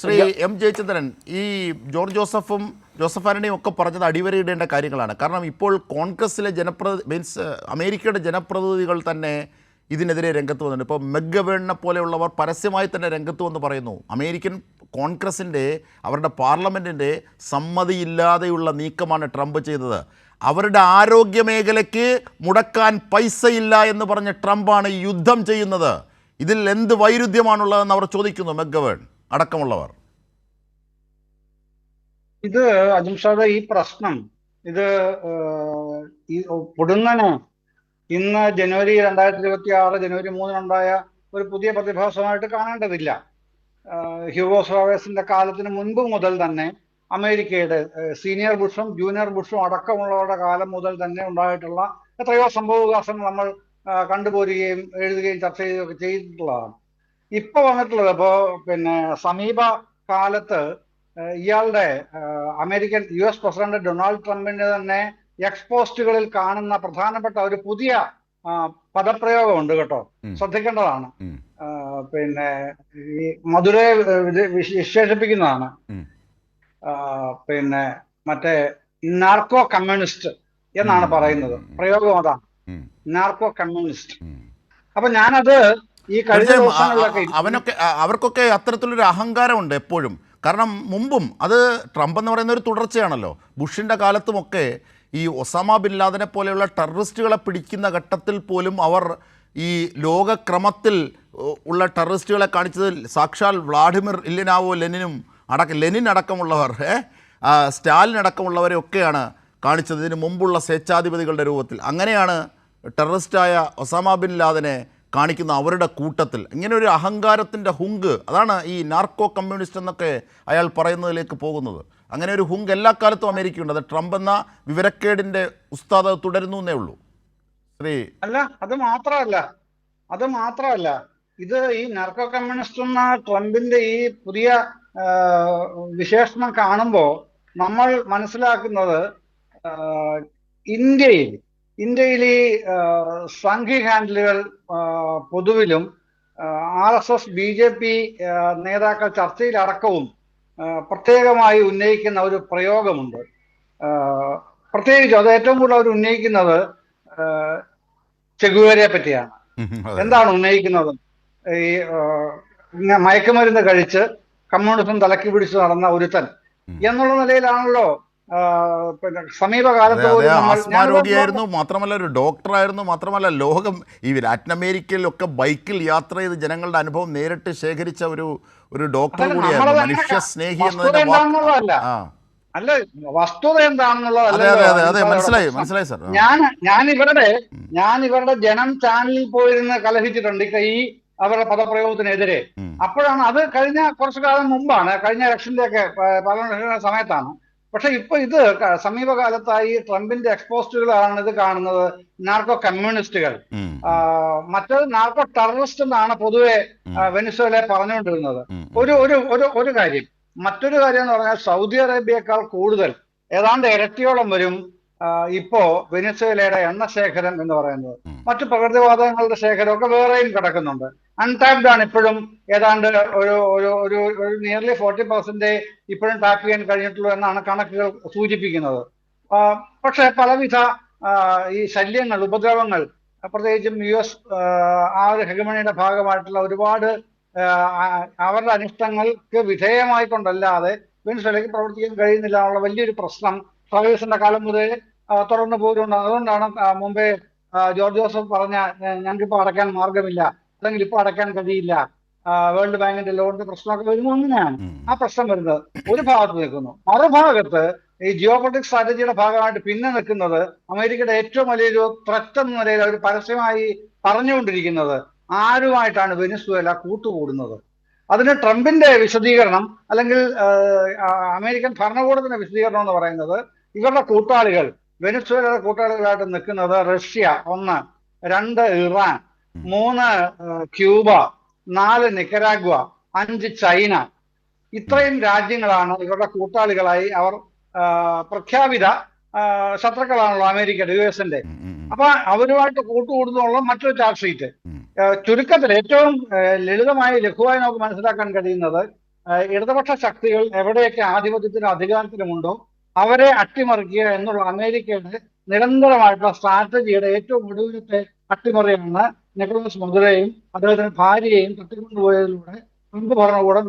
Shri M Jayachandran ഈ George ജോസഫും Joseph ആനണിയും ഒക്കെ പറഞ്ഞത് അടിവരയിടേണ്ട കാര്യങ്ങളാണ്. കാരണം ഇപ്പോൾ കോൺഗ്രസിലെ ജനപ്രതി മീൻസ് അമേരിക്കയുടെ ജനപ്രതിനിധികൾ തന്നെ ഇതിനെതിരെ രംഗത്ത് വന്നിട്ടുണ്ട്. ഇപ്പോൾ മെഗവേണിനെ പോലെയുള്ളവർ പരസ്യമായി തന്നെ രംഗത്ത് വന്ന് പറയുന്നു അമേരിക്കൻ കോൺഗ്രസിന്റെ അവരുടെ പാർലമെന്റിന്റെ സമ്മതിയില്ലാതെയുള്ള നീക്കമാണ് ട്രംപ് ചെയ്തത്. അവരുടെ ആരോഗ്യ മേഖലയ്ക്ക് മുടക്കാൻ പൈസയില്ല എന്ന് പറഞ്ഞ ട്രംപാണ് യുദ്ധം ചെയ്യുന്നത്. ഇതിൽ എന്ത് വൈരുദ്ധ്യമാണുള്ളതെന്ന് അവർ ചോദിക്കുന്നു മെഗവേൺ. അടക്കമുള്ളവർ. ഇത് അജിംഷാദ ഈ പ്രശ്നം ഇത് പൊടുന്നന് പൊടുന്നനെ ഇന്ന് ജനുവരി രണ്ടായിരത്തി ഇരുപത്തി ആറ് ജനുവരി മൂന്നിനുണ്ടായ ഒരു പുതിയ പ്രതിഭാസമായിട്ട് കാണേണ്ടതില്ല. ഹ്യൂഗോ സ്വാവേസിന്റെ കാലത്തിന് മുൻപ് മുതൽ തന്നെ അമേരിക്കയുടെ സീനിയർ ബുഷും ജൂനിയർ ബുഷും അടക്കമുള്ളവരുടെ കാലം മുതൽ തന്നെ ഉണ്ടായിട്ടുള്ള എത്രയോ സംഭവവികാസങ്ങൾ നമ്മൾ കണ്ടുപോരുകയും എഴുതുകയും ചർച്ച ചെയ്യുകയൊക്കെ ചെയ്തിട്ടുള്ളതാണ്. ഇപ്പൊ വന്നിട്ടുള്ളത് ഇപ്പോ പിന്നെ സമീപ കാലത്ത് ഇയാളുടെ American U S president Donald ട്രംപിന്റെ തന്നെ എക്സ്പോസ്റ്റുകളിൽ കാണുന്ന പ്രധാനപ്പെട്ട ഒരു പുതിയ പദപ്രയോഗമുണ്ട് കേട്ടോ. ശ്രദ്ധിക്കേണ്ടതാണ്. പിന്നെ ഈ മധുരയെ വിശേഷിപ്പിക്കുന്നതാണ്. പിന്നെ മറ്റേ നാർക്കോ കമ്മ്യൂണിസ്റ്റ് എന്നാണ് പറയുന്നത്. പ്രയോഗം അതാണ്. Narco communist. അപ്പൊ ഞാനത് ഈ കഴിഞ്ഞ അവനൊക്കെ അവർക്കൊക്കെ അത്തരത്തിലൊരു അഹങ്കാരമുണ്ട് എപ്പോഴും. കാരണം മുമ്പും അത് ട്രംപ് എന്ന് പറയുന്ന ഒരു തുടർച്ചയാണല്ലോ. ബുഷിന്റെ കാലത്തുമൊക്കെ ഈ ഒസാമ ബിൻ ലാദനെ പോലെയുള്ള ടെററിസ്റ്റുകളെ പിടിക്കുന്ന ഘട്ടത്തിൽ പോലും അവർ ഈ ലോകക്രമത്തിൽ ഉള്ള ടെററിസ്റ്റുകളെ കാണിച്ചത് സാക്ഷാൽ വ്ളാഡിമിർ ഇല്ലിനാവോ ലെനിനും അടക്കം ലെനിൻ അടക്കമുള്ളവർ? സ്റ്റാലിൻ അടക്കമുള്ളവരെയൊക്കെയാണ് കാണിച്ചത്. ഇതിന് മുമ്പുള്ള സ്വേച്ഛാധിപതികളുടെ രൂപത്തിൽ. അങ്ങനെയാണ് ടെററിസ്റ്റായ ഒസാമ ബിൻ ലാദനെ കാണിക്കുന്ന അവരുടെ കൂട്ടത്തിൽ. ഇങ്ങനെ ഒരു അഹങ്കാരത്തിന്റെ ഹുങ്ക്. അതാണ് ഈ നാർക്കോ കമ്മ്യൂണിസ്റ്റ് എന്നൊക്കെ അയാൾ പറയുന്നതിലേക്ക് പോകുന്നത്. അങ്ങനെ ഒരു ഹുങ്ക് എല്ലാ കാലത്തും അമേരിക്കയുണ്ട്. അത് ട്രംപ് എന്ന വിവരക്കേടിന്റെ ഉസ്താദ് തുടരുന്നു എന്നേ ഉള്ളൂ. ശ്രീ അല്ല അത് മാത്രമല്ല. അത് മാത്രമല്ല. ഇത് ഈ നാർക്കോ കമ്മ്യൂണിസ്റ്റ് എന്ന ട്രംപിന്റെ ഈ പുതിയ വിശേഷണം കാണുമ്പോൾ നമ്മൾ മനസ്സിലാക്കുന്നത് ഇന്ത്യയിൽ ഇന്ത്യയിൽ ഈ സംഘി ഹാൻഡിലുകൾ പൊതുവിലും R S S B J P നേതാക്കൾ ചർച്ചയിലടക്കവും പ്രത്യേകമായി ഉന്നയിക്കുന്ന ഒരു പ്രയോഗമുണ്ട്. പ്രത്യേകിച്ച് അത് ഏറ്റവും കൂടുതൽ അവർ ഉന്നയിക്കുന്നത് ചെഗുവേരയെ പറ്റിയാണ്. എന്താണ് ഉന്നയിക്കുന്നത്? ഈ മയക്കുമരുന്ന് കഴിച്ച് കമ്മ്യൂണിസം തലക്കി പിടിച്ച് നടന്ന ഒരുത്തൻ. എന്നുള്ള നിലയിലാണല്ലോ പിന്നെ സമീപകാലത്ത് അതെ അതെ പോലും നമ്മൾ- ആസ്മ രോഗിയായിരുന്നു മാത്രമല്ല ഒരു ഡോക്ടറായിരുന്നു മാത്രമല്ല ലോകം ഈ ലാറ്റിൻ അമേരിക്കയിലൊക്കെ ബൈക്കിൽ യാത്ര ചെയ്ത് ജനങ്ങളുടെ അനുഭവം നേരിട്ട് ശേഖരിച്ച ഒരു ഒരു ഡോക്ടർ കൂടിയായിരുന്നു മനുഷ്യ സ്നേഹി എന്നതിന്റെ അല്ല വസ്തുത ആ. ഞാൻ ഞാൻ ഇവരുടെ ഞാൻ ഇവരുടെ ജനം ചാനലിൽ പോയിരുന്ന് കലഹിച്ചിട്ടുണ്ട് ഈ- ഈ അവരുടെ പദപ്രയോഗത്തിനെതിരെ. അപ്പോഴാണ് അത് കഴിഞ്ഞ കുറച്ചു കാലം മുമ്പാണ് കഴിഞ്ഞ ഇലക്ഷന്റെ ഒക്കെ പാർലമെന്റ് സമയത്താണ് പക്ഷെ ഇപ്പൊ ഇത് സമീപകാലത്തായി ട്രംപിന്റെ എക്സ്പോസ്റ്റുകളാണ് ഇത് കാണുന്നത്. നാർക്കോ കമ്മ്യൂണിസ്റ്റുകൾ. മറ്റത് നാർക്കോ ടെററിസ്റ്റ് എന്നാണ് പൊതുവെ വെനിസ്വേല പറഞ്ഞുകൊണ്ടിരുന്നത്. ഒരു ഒരു ഒരു ഒരു കാര്യം. മറ്റൊരു കാര്യം എന്ന് പറഞ്ഞാൽ സൗദി അറേബ്യയേക്കാൾ കൂടുതൽ ഏതാണ്ട് ഇരട്ടിയോളം വരും ഇപ്പോ വെനിസ്വേലയുടെ എണ്ണ ശേഖരം എന്ന് പറയുന്നത്. മറ്റു പ്രകൃതിവാതകങ്ങളുടെ ശേഖരമൊക്കെ വേറെയും കിടക്കുന്നുണ്ട്. അൺടാപ്ഡ് ആണ് ഇപ്പോഴും. ഏതാണ്ട് ഒരു ഒരു ഒരു ഒരു നിയർലി ഫോർട്ടി പെർസെന്റ് ഇപ്പോഴും ടാപ്പ് ചെയ്യാൻ കഴിഞ്ഞിട്ടുള്ളൂ എന്നാണ് കണക്കുകൾ സൂചിപ്പിക്കുന്നത്. പക്ഷേ പലവിധ ഈ ശല്യങ്ങൾ ഉപദ്രവങ്ങൾ പ്രത്യേകിച്ചും യു എസ് ആ ഒരു ഹെഗമണിയുടെ ഭാഗമായിട്ടുള്ള ഒരുപാട് അവരുടെ അനിഷ്ടങ്ങൾക്ക് വിധേയമായിക്കൊണ്ടല്ലാതെ വെനിസ്വേലയ്ക്ക് പ്രവർത്തിക്കാൻ കഴിയുന്നില്ല എന്നുള്ള വലിയൊരു പ്രശ്നം സർവീസിന്റെ കാലം മുതൽ തുടർന്ന് പോയിട്ടുണ്ട്. അതുകൊണ്ടാണ് മുമ്പേ ജോർജ് ജോസഫ് പറഞ്ഞ ഞങ്ങൾക്ക് ഇപ്പൊ അടയ്ക്കാൻ മാർഗമില്ല. അല്ലെങ്കിൽ ഇപ്പൊ അടയ്ക്കാൻ കഴിയില്ല. വേൾഡ് ബാങ്കിന്റെ ലോണിന്റെ പ്രശ്നമൊക്കെ വരുന്നത് അങ്ങനെയാണ്. ആ പ്രശ്നം വരുന്നത് ഒരു ഭാഗത്ത് നിൽക്കുന്നു. മറുഭാഗത്ത് ഈ ജിയോ പൊളിറ്റിക്സ് സ്ട്രാറ്റജിയുടെ ഭാഗമായിട്ട് പിന്നെ നിൽക്കുന്നത് അമേരിക്കയുടെ ഏറ്റവും വലിയൊരു ത്രറ്റ് എന്ന നിലയിൽ അവർ പരസ്യമായി പറഞ്ഞുകൊണ്ടിരിക്കുന്നത് ആരുമായിട്ടാണ് വെനിസ്വേല കൂട്ടുകൂടുന്നത്? അതിന് ട്രംപിന്റെ വിശദീകരണം അല്ലെങ്കിൽ അമേരിക്കൻ ഭരണകൂടത്തിന്റെ വിശദീകരണം എന്ന് പറയുന്നത് ഇവരുടെ കൂട്ടാളികൾ വെനിസ്വേലയുടെ കൂട്ടാളികളായിട്ട് നിൽക്കുന്നത് റഷ്യ ഒന്ന് രണ്ട് ഇറാൻ. മൂന്ന് ക്യൂബ നാല് നിക്കരാഗ്വ അഞ്ച് ചൈന. ഇത്രയും രാജ്യങ്ങളാണ് ഇവരുടെ കൂട്ടാളികളായി അവർ പ്രഖ്യാപിത ശത്രുക്കളാണല്ലോ അമേരിക്കയുടെ യു എസിന്റെ. അപ്പൊ അവരുമായിട്ട് കൂട്ടുകൂടുന്നുള്ള മറ്റൊരു ചാർജ് ഷീറ്റ് ചുരുക്കത്തിൽ ഏറ്റവും ലളിതമായി ലഘുവായി നമുക്ക് മനസ്സിലാക്കാൻ കഴിയുന്നത് ഇടതുപക്ഷ ശക്തികൾ എവിടെയൊക്കെ ആധിപത്യത്തിനും അധികാരത്തിലുമുണ്ടോ അവരെ അട്ടിമറിക്കുക എന്നുള്ള അമേരിക്കയുടെ നിരന്തരമായിട്ടുള്ള സ്ട്രാറ്റജിയുടെ ഏറ്റവും ഒടുവിലത്തെ അട്ടിമറിയാണ് നിക്കോളാസ് മദുരയും അദ്ദേഹത്തിന്റെ ഭാര്യയെയും തട്ടിക്കൊണ്ടുപോയതിലൂടെ ട്രംപ് ഭരണകൂടം